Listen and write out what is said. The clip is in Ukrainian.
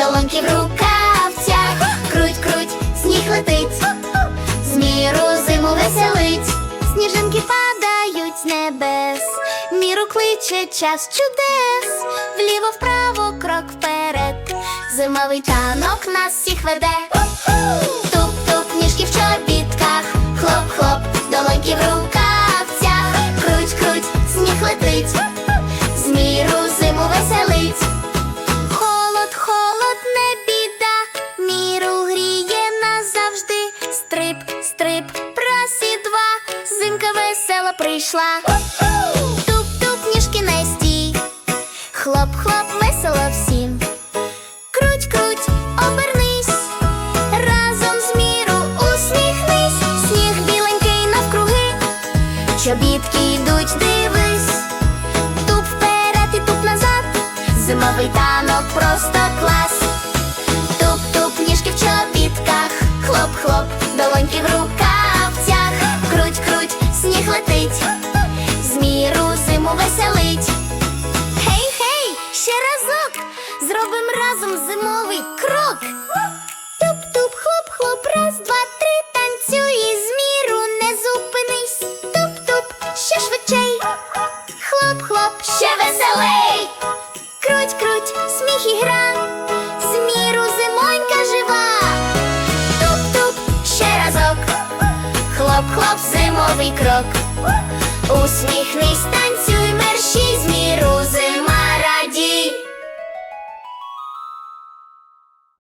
долоньки в рукавцях. Круть, круть, сніг летить, зміру зиму веселить, сніжинки падають з небес, міру кличе час чудес, вліво вправо, крок вперед, зимовий танок нас всіх веде. Стрип, стрип, два, зимка весела прийшла. Туп-туп, ніжки на стій, хлоп-хлоп, весело всім. Круть, круть, обернись, разом з міру усміхнись, сніг біленький навкруги, чобітки йдуть, дивись, туп вперед і туп назад, зимовий танок просто клас. Долоньки в рукавцях, круть, круть, сніг летить, з міру зиму веселить. Гей, гей, ще разок, зробим разом зимовий крок. Туп-туп, хлоп-хлоп, раз, два, три, танцюй і з не зупинись. Туп-туп, ще швидчей. Хлоп-хлоп, ще веселей. Крок. Усміхнись